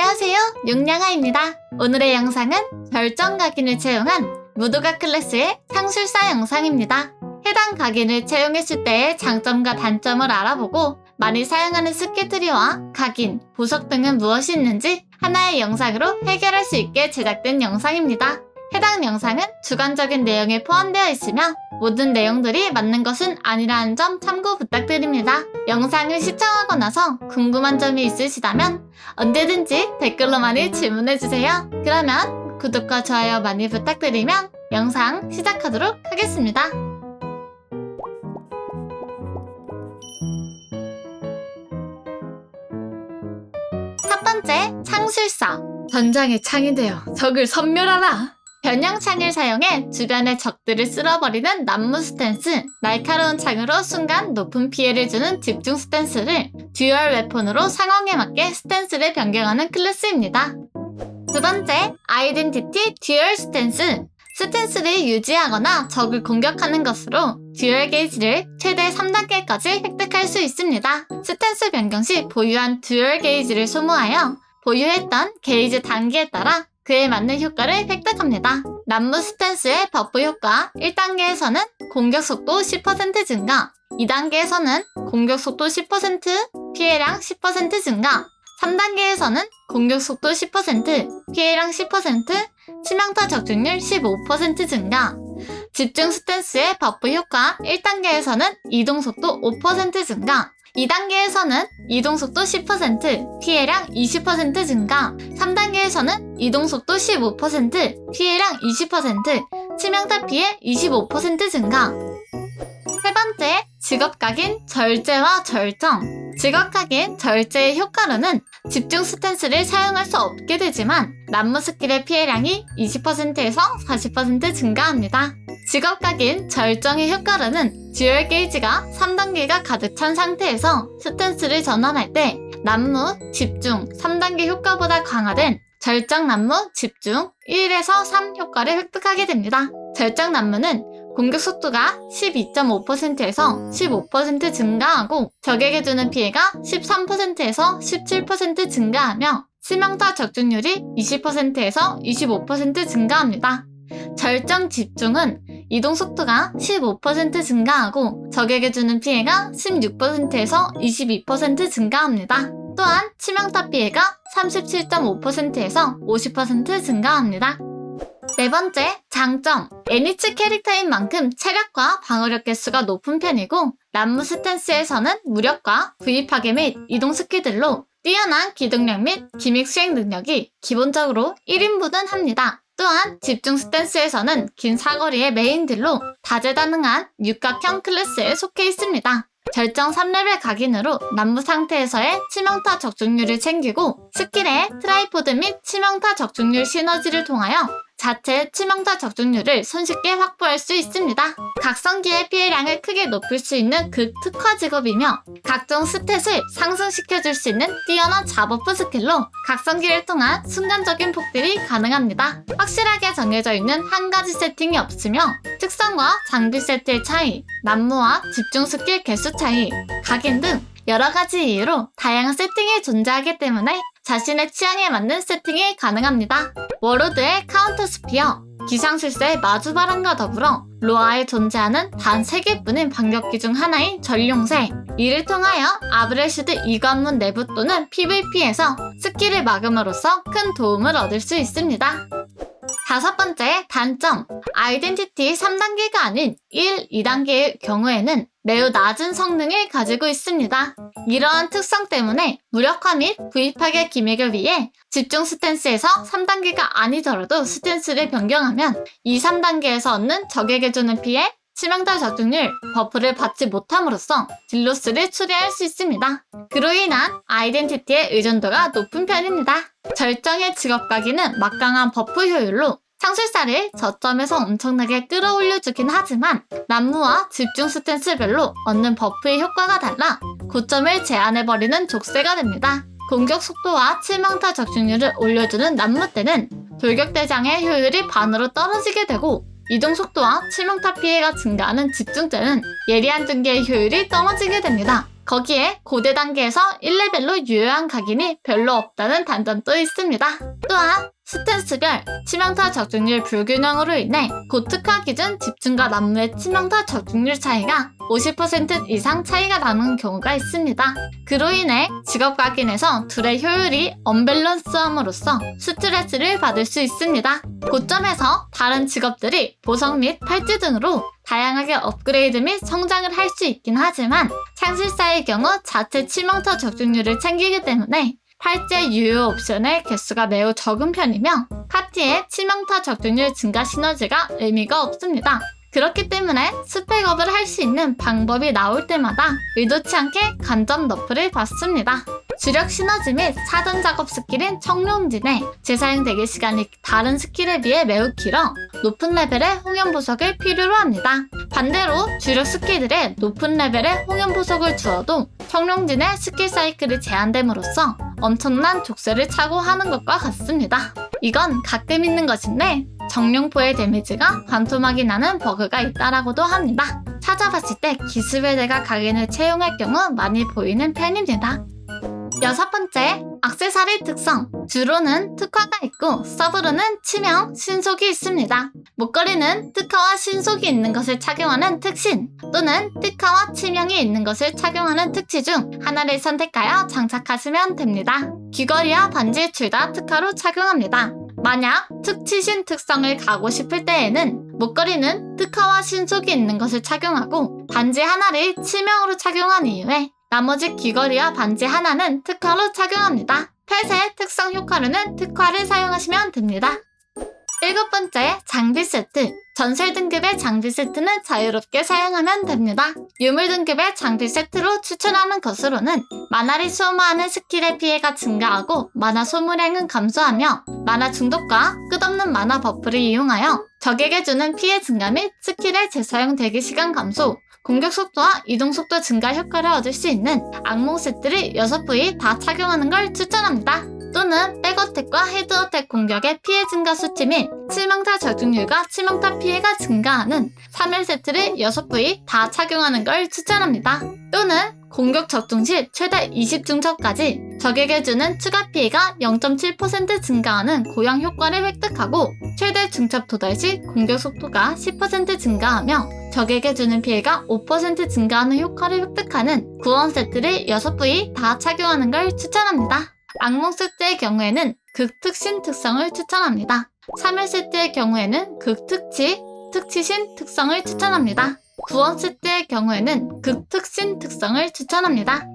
안녕하세요. 용량아입니다. 오늘의 영상은 결정 각인을 채용한 무도가 클래스의 상술사 영상입니다. 해당 각인을 채용했을 때의 장점과 단점을 알아보고 많이 사용하는 스킬트리와 각인, 보석 등은 무엇이 있는지 하나의 영상으로 해결할 수 있게 제작된 영상입니다. 해당 영상은 주관적인 내용에 포함되어 있으며 모든 내용들이 맞는 것은 아니라는 점 참고 부탁드립니다. 영상을 시청하고 나서 궁금한 점이 있으시다면 언제든지 댓글로 많이 질문해주세요. 그러면 구독과 좋아요 많이 부탁드리며 영상 시작하도록 하겠습니다. 첫 번째, 창술사. 전장의 창이 되어 적을 섬멸하라. 변형 창을 사용해 주변의 적들을 쓸어버리는 난무 스탠스, 날카로운 창으로 순간 높은 피해를 주는 집중 스탠스를 듀얼 웨폰으로 상황에 맞게 스탠스를 변경하는 클래스입니다. 두 번째, 아이덴티티 듀얼 스탠스. 스탠스를 유지하거나 적을 공격하는 것으로 듀얼 게이지를 최대 3단계까지 획득할 수 있습니다. 스탠스 변경 시 보유한 듀얼 게이지를 소모하여 보유했던 게이지 단계에 따라 그에 맞는 효과를 획득합니다. 난무 스탠스의 버프 효과 1단계에서는 공격 속도 10% 증가, 2단계에서는 공격 속도 10%, 피해량 10% 증가, 3단계에서는 공격 속도 10%, 피해량 10%, 치명타 적중률 15% 증가. 집중 스탠스의 버프 효과 1단계에서는 이동 속도 5% 증가, 2단계에서는 이동 속도 10%, 피해량 20% 증가, 3단계에서는 이동 속도 15%, 피해량 20%, 치명타 피해 25% 증가. 세 번째, 직업 각인 절제와 절정. 각인 절제의 효과로는 집중 스탠스를 사용할 수 없게 되지만 난무 스킬의 피해량이 20%에서 40% 증가합니다. 직업 각인 절정의 효과로는 듀얼 게이지가 3단계가 가득 찬 상태에서 스탠스를 전환할 때 난무, 집중, 3단계 효과보다 강화된 절정 난무, 집중 1에서 3 효과를 획득하게 됩니다. 절정 난무는 공격 속도가 12.5%에서 15% 증가하고 적에게 주는 피해가 13%에서 17% 증가하며 치명타 적중률이 20%에서 25% 증가합니다. 절정 집중은 이동 속도가 15% 증가하고 적에게 주는 피해가 16%에서 22% 증가합니다. 또한 치명타 피해가 37.5%에서 50% 증가합니다. 네 번째, 장점. 애니츠 캐릭터인 만큼 체력과 방어력 개수가 높은 편이고, 난무 스탠스에서는 무력과 구입하기 및 이동 스킬들로 뛰어난 기동력 및 기믹 수행 능력이 기본적으로 1인분은 합니다. 또한 집중 스탠스에서는 긴 사거리의 메인들로 다재다능한 육각형 클래스에 속해 있습니다. 절정 3레벨 각인으로 난무 상태에서의 치명타 적중률을 챙기고 스킬의 트라이포드 및 치명타 적중률 시너지를 통하여 자체 치명타 적중률을 손쉽게 확보할 수 있습니다. 각성기의 피해량을 크게 높일 수 있는 극 특화 직업이며 각종 스탯을 상승시켜줄 수 있는 뛰어난 잡버프 스킬로 각성기를 통한 순간적인 폭딜이 가능합니다. 확실하게 정해져 있는 한 가지 세팅이 없으며 특성과 장비 세트의 차이, 난무와 집중 스킬 개수 차이, 각인 등 여러 가지 이유로 다양한 세팅이 존재하기 때문에 자신의 취향에 맞는 세팅이 가능합니다. 워로드의 카운터 스피어, 기상술사의 마주 바람과 더불어 로아에 존재하는 단 3개뿐인 반격기 중 하나인 전룡새 이를 통하여 아브레슈드 이관문 내부 또는 PVP에서 스킬을 막음으로써 큰 도움을 얻을 수 있습니다. 다섯 번째 단점 아이덴티티 3단계가 아닌 1, 2단계의 경우에는 매우 낮은 성능을 가지고 있습니다. 이러한 특성 때문에 무력화 및 구입하기 기믹을 위해 집중 스탠스에서 3단계가 아니더라도 스탠스를 변경하면 2, 3단계에서 얻는 적에게 주는 피해, 치명타 적중률, 버프를 받지 못함으로써 딜로스를 추리할 수 있습니다. 그로 인한 아이덴티티의 의존도가 높은 편입니다. 절정의 직업 각인은 막강한 버프 효율로 창술사를 저점에서 엄청나게 끌어올려주긴 하지만 난무와 집중 스탠스별로 얻는 버프의 효과가 달라 고점을 제한해버리는 족쇄가 됩니다. 공격 속도와 치명타 적중률을 올려주는 난무 때는 돌격 대장의 효율이 반으로 떨어지게 되고 이동 속도와 치명타 피해가 증가하는 집중 때는 예리한 등계의 효율이 떨어지게 됩니다. 거기에 고대 단계에서 1레벨로 유효한 각인이 별로 없다는 단점도 있습니다. 또한 스탠스별 치명타 적중률 불균형으로 인해 고특화 기준 집중과 난무의 치명타 적중률 차이가 50% 이상 차이가 나는 경우가 있습니다. 그로 인해 직업 각인에서 둘의 효율이 언밸런스함으로써 스트레스를 받을 수 있습니다. 고점에서 다른 직업들이 보석 및 팔찌 등으로 다양하게 업그레이드 및 성장을 할 수 있긴 하지만 창실사의 경우 자체 치명타 적중률을 챙기기 때문에 팔찌의 유효 옵션의 개수가 매우 적은 편이며 파티의 치명타 적중률 증가 시너지가 의미가 없습니다. 그렇기 때문에 스펙업을 할 수 있는 방법이 나올 때마다 의도치 않게 간접 너프를 받습니다. 주력 시너지 및 사전 작업 스킬인 청룡진의 재사용 대기 시간이 다른 스킬에 비해 매우 길어 높은 레벨의 홍연 보석을 필요로 합니다. 반대로 주력 스킬들의 높은 레벨의 홍연 보석을 주어도 청룡진의 스킬 사이클이 제한됨으로써 엄청난 족쇄를 차고 하는 것과 같습니다. 이건 가끔 있는 것인데 정룡포의 데미지가 반토막이 나는 버그가 있다라고도 합니다. 찾아봤을 때 기습의대가 각인을 채용할 경우 많이 보이는 편입니다. 여섯 번째, 악세사리 특성. 주로는 특화가 있고 서브로는 치명, 신속이 있습니다. 목걸이는 특화와 신속이 있는 것을 착용하는 특신 또는 특화와 치명이 있는 것을 착용하는 특치 중 하나를 선택하여 장착하시면 됩니다. 귀걸이와 반지 둘 다 특화로 착용합니다. 만약 특치신 특성을 가고 싶을 때에는 목걸이는 특화와 신속이 있는 것을 착용하고 반지 하나를 치명으로 착용한 이후에 나머지 귀걸이와 반지 하나는 특화로 착용합니다. 펫의 특성 효과로는 특화를 사용하시면 됩니다. 일곱 번째, 장비 세트. 전설 등급의 장비 세트는 자유롭게 사용하면 됩니다. 유물 등급의 장비 세트로 추천하는 것으로는 만화를 소모하는 스킬의 피해가 증가하고 만화 소모량은 감소하며 만화 중독과 끝없는 만화 버프를 이용하여 적에게 주는 피해 증가 및 스킬의 재사용 대기 시간 감소, 공격 속도와 이동 속도 증가 효과를 얻을 수 있는 악몽 세트를 6부위 다 착용하는 걸 추천합니다. 또는 백어택과 헤드어택 공격의 피해 증가 수치 및 치명타 적중률과 치명타 피해가 증가하는 3일 세트를 6부위 다 착용하는 걸 추천합니다. 또는 공격 적중 시 최대 20중첩까지 적에게 주는 추가 피해가 0.7% 증가하는 고양 효과를 획득하고 최대 중첩 도달 시 공격 속도가 10% 증가하며 적에게 주는 피해가 5% 증가하는 효과를 획득하는 구원 세트를 6부위 다 착용하는 걸 추천합니다. 악몽 세트의 경우에는 극특신 특성을 추천합니다. 3일 세트의 경우에는 극특치, 특치신 특성을 추천합니다. 구원 세트의 경우에는 극특신 특성을 추천합니다.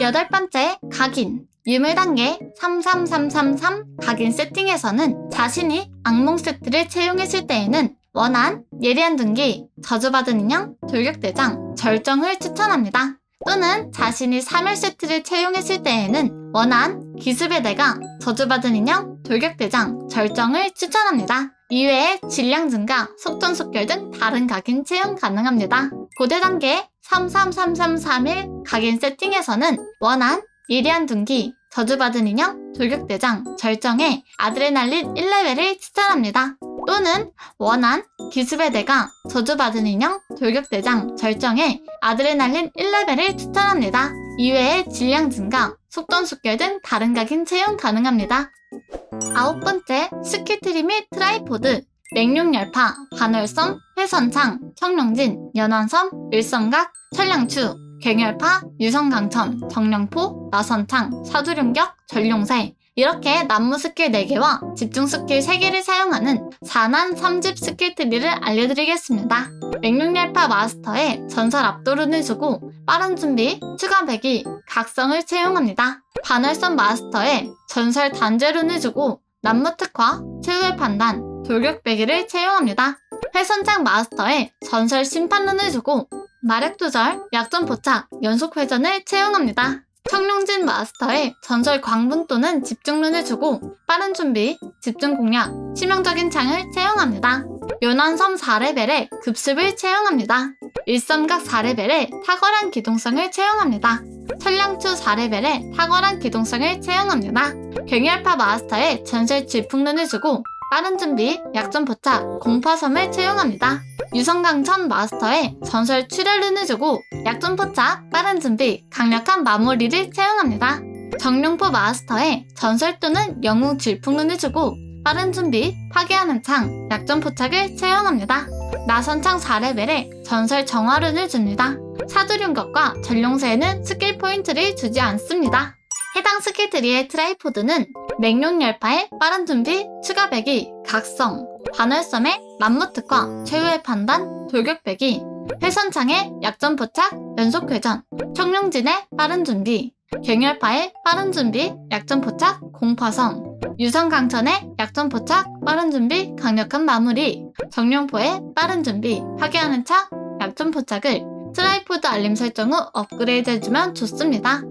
여덟 번째, 각인. 유물 단계 33333 각인 세팅에서는 자신이 악몽 세트를 채용했을 때에는 원한, 예리한 둔기, 저주받은 인형, 돌격대장, 절정을 추천합니다. 또는 자신이 3일 세트를 채용했을 때에는 원한, 기습의 대가, 저주받은 인형, 돌격대장, 절정을 추천합니다. 이외에 질량 증가, 속전 속결 등 다른 각인 채용 가능합니다. 고대 단계 3333331 각인 세팅에서는 원한, 예리한 둔기, 저주받은 인형, 돌격대장, 절정에 아드레날린 1레벨을 추천합니다. 또는 원한, 기습의 대가, 저주받은 인형, 돌격대장, 절정에 아드레날린 1레벨을 추천합니다. 이외에 질량 증가, 속전 숙결 등 다른 각인 채용 가능합니다. 아홉 번째, 스키트리 및 트라이포드. 맹룡열파, 반월섬, 회선창, 청룡진, 연원섬, 일성각, 천량추, 갱열파, 유성강천, 정령포, 나선창, 사두룡격, 전룡새 이렇게 난무 스킬 4개와 집중 스킬 3개를 사용하는 4난 3집 스킬 트리를 알려드리겠습니다. 맹룡열파 마스터에 전설 압도른을 주고 빠른 준비, 추가 배기, 각성을 채용합니다. 반월선 마스터에 전설 단죄룬을 주고 난무 특화, 최후의 판단, 돌격 배기를 채용합니다. 회선장 마스터에 전설 심판룬을 주고 마력 조절, 약점 포착, 연속 회전을 채용합니다. 청룡진 마스터에 전설 광분 또는 집중룬을 주고 빠른 준비, 집중 공략, 치명적인 창을 채용합니다. 요난섬 4레벨에 급습을 채용합니다. 일섬각 4레벨에 탁월한 기동성을 채용합니다. 천량추 4레벨에 탁월한 기동성을 채용합니다. 경열파 마스터에 전설 질풍룬을 주고 빠른 준비, 약점 포착, 공파섬을 채용합니다. 유성강천 마스터의 전설 출혈을 해주고 약점 포착, 빠른 준비, 강력한 마무리를 채용합니다. 정룡포 마스터의 전설 또는 영웅 질풍을 해주고 빠른 준비, 파괴하는 창, 약점 포착을 채용합니다. 나선창 4레벨에 전설 정화run을 줍니다. 사두룡격과 전룡새에는 스킬 포인트를 주지 않습니다. 해당 스킬 트리의 트라이포드는 맹룡 열파의 빠른 준비, 추가 배기, 각성, 반월섬의 맘무특과 최후의 판단, 돌격 배기, 회선창의 약점 포착, 연속 회전, 청룡진의 빠른 준비, 갱열파의 빠른 준비, 약점 포착, 공파성, 유성강천의 약점 포착, 빠른 준비, 강력한 마무리, 정룡포의 빠른 준비, 파괴하는 차, 약점 포착을 트라이포드 알림 설정 후 업그레이드 해주면 좋습니다.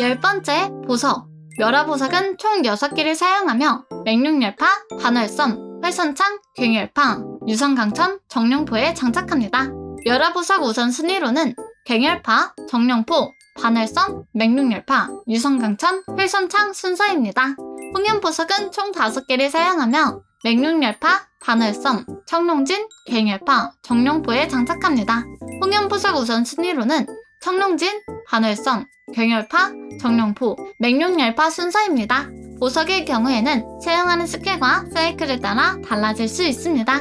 열 번째, 보석. 멸화보석은 총 6개를 사용하며 맹룡열파, 반월섬, 회선창, 갱열파, 유성강천, 정룡포에 장착합니다. 멸화보석 우선 순위로는 갱열파, 정룡포, 반월섬, 맹룡열파, 유성강천, 회선창 순서입니다. 홍연보석은 총 5개를 사용하며 맹룡열파, 반월섬, 청룡진, 갱열파, 정룡포에 장착합니다. 홍연보석 우선 순위로는 청룡진, 반월섬, 경열파, 정룡포, 맹룡열파 순서입니다. 보석의 경우에는 사용하는 스킬과 사이클에 따라 달라질 수 있습니다.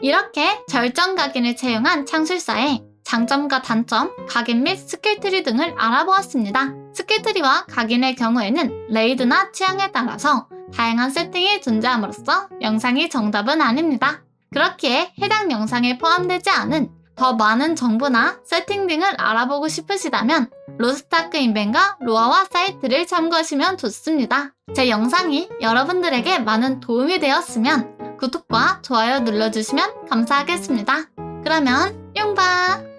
이렇게 절정 각인을 채용한 창술사의 장점과 단점, 각인 및 스킬트리 등을 알아보았습니다. 스킬트리와 각인의 경우에는 레이드나 취향에 따라서 다양한 세팅이 존재함으로써 영상이 정답은 아닙니다. 그렇기에 해당 영상에 포함되지 않은 더 많은 정보나 세팅 등을 알아보고 싶으시다면 로스타크 인벤과 로아와 사이트를 참고하시면 좋습니다. 제 영상이 여러분들에게 많은 도움이 되었으면 구독과 좋아요 눌러주시면 감사하겠습니다. 그러면 용바!